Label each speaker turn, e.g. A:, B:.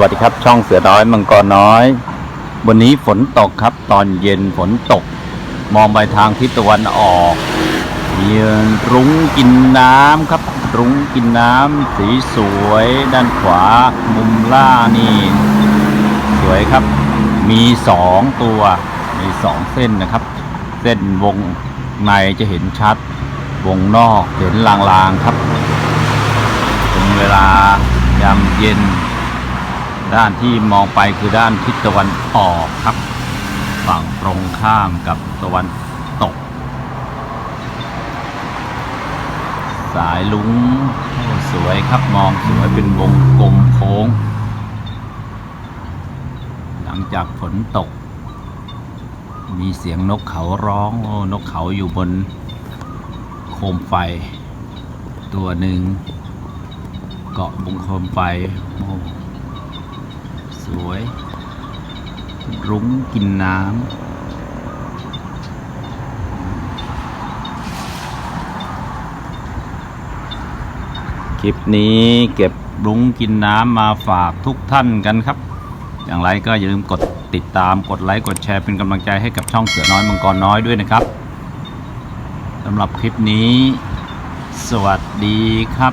A: วัสดีครับ ช่องเสือน้อยมังกรน้อย วันนี้ฝนตกครับ ตอนเย็นฝนตก มองไปทางทิศตะวันออกมีรุ้งกินน้ำครับ รุ้งกินน้ำสีสวย ด้านขวา มุมล่านี่ สวยครับ มีสองตัว มีสองเส้นนะครับ เส้นวงในจะเห็นชัด วงนอกเห็นลางๆครับเป็นเวลายามเย็น ด้านที่มองไปคือด้านทิศตะวันออกครับ ฝั่งตรงข้ามกับตะวันตก สายลุงสวยครับมองสวยเป็นวงกลมโค้ง หลังจากฝนตก มีเสียงนกเขาร้องโอ้นกเขาอยู่บนโคมไฟ ตัวหนึ่งเกาะบนโคมไฟโอ้ สวย รุ้งกินน้ำ คลิปนี้เก็บรุ้งกินน้ำมาฝากทุกท่านกันครับ อย่างไรก็อย่าลืมกดติดตามกดไลค์ กดแชร์เป็นกำลังใจให้กับช่องเสือน้อยมังกรน้อยด้วยนะครับสำหรับคลิปนี้ สวัสดีครับ